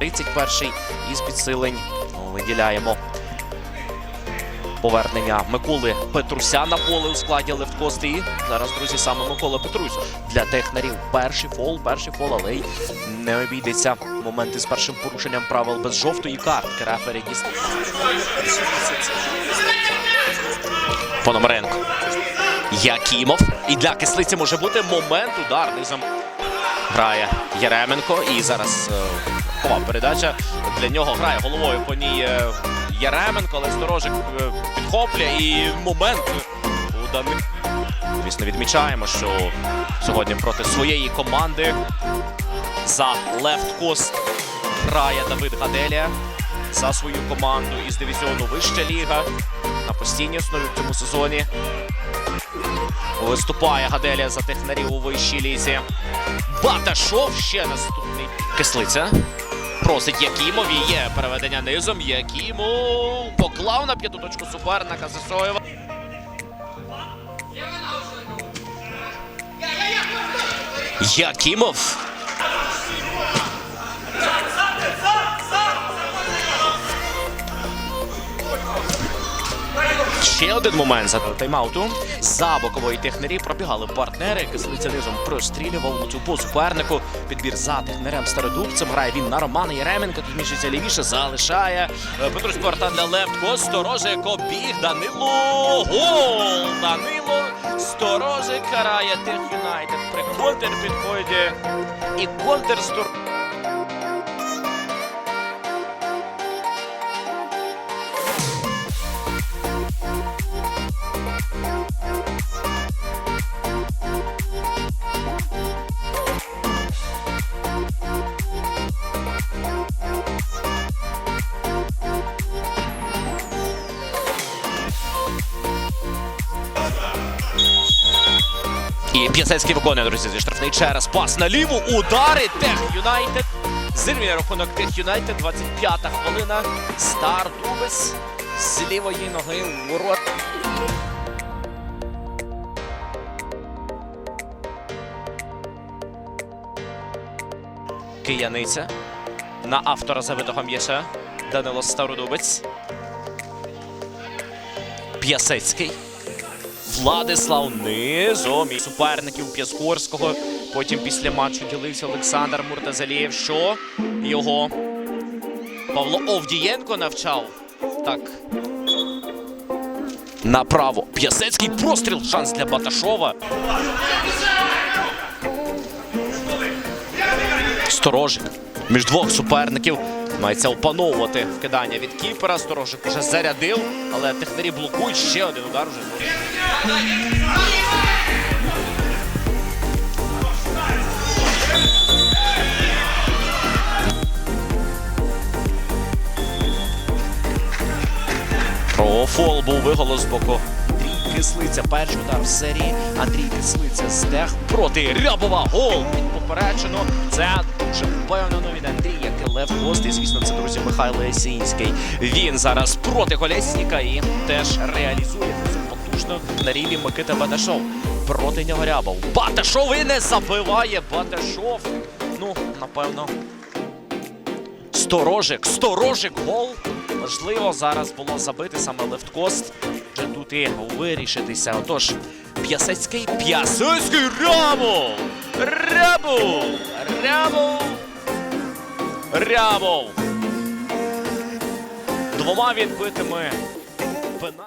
31-й із підсилень ну, виділяємо повернення Миколи Петруся на поле у складі левткости. І зараз, друзі, саме Микола Петрусь для технарів. Перший фол, перший фол, але й не обійдеться моменти з першим порушенням правил без жовтої картки. Рефері діс- Пономаренко. Якімов. І для кислиці може бути момент удар низом. Грає Яременко. І зараз е, передача. Для нього грає головою по ній е, Яременко, але сторожик е, підхоплює. І момент у даних. Звісно, відмічаємо, що сьогодні проти своєї команди за Left Coast грає Давид Гаделія за свою команду із дивізіону Вища Ліга на постійній основі в цьому сезоні. Виступає Гаделія за технарів у вищій лізі. Баташов ще наступний. Кислиця. Просить Якімов. І є переведення низом. Якімов поклав на п'яту точку суперника Засоєва. Якімов. Ще один момент за тайм-ауту. За бокової технарі пробігали партнери. Кислиця низом прострілював у цю по супернику. Підбір за технарем стародубцем. Грає він на Романа Яременка. Тут міжиться лівіше. Залишає Е, Петрусь Корта для Левтко. Сторожик обіг. Данило. Гол! Данило. Сторожик карає Тех Юнайтед. При контр підході. І контр стор. І П'ясецький виконує, друзі, зі штрафний через пас на ліву. Удари Тех Юнайтед. Зирвіє рахунок Тех Юнайтед. 25-та хвилина. Стар Дубес з лівої ноги у ворот. Кияниця. На автора забитого м'яча. Данило Стародубець. П'ясецький. Владислав низом і суперників П'яскорського. Потім після матчу ділився Олександр Муртазалієв, що його Павло Овдієнко навчав. Так. Направо. П'ясецький простріл. Шанс для Баташова. Сторожик. Між двох суперників. Мається опановувати вкидання від кіпера. Сторожик вже зарядив, але технарі блокують. Ще один удар вже. Про фол був виголос з боку. Кислиця. Перший удар в серії. Андрій Кислиця стег проти Рябова. Гол під поперечину. Це дуже впевнено від Андрія, як і Лев Гост. І, звісно, це друзі Михайло Ясінський. Він зараз проти Колєсніка і теж реалізує це потужно на рівні Микита Баташов. Проти нього Рябов. Баташов і не забиває Баташов. Ну, напевно, Сторожик, сторожик гол. Важливо зараз було забити саме левткост. І вирішитися. Отож, П'ясецький, П'ясецький, Рябов! Рябов! Рябов! Рябов! Двома відбитими пена.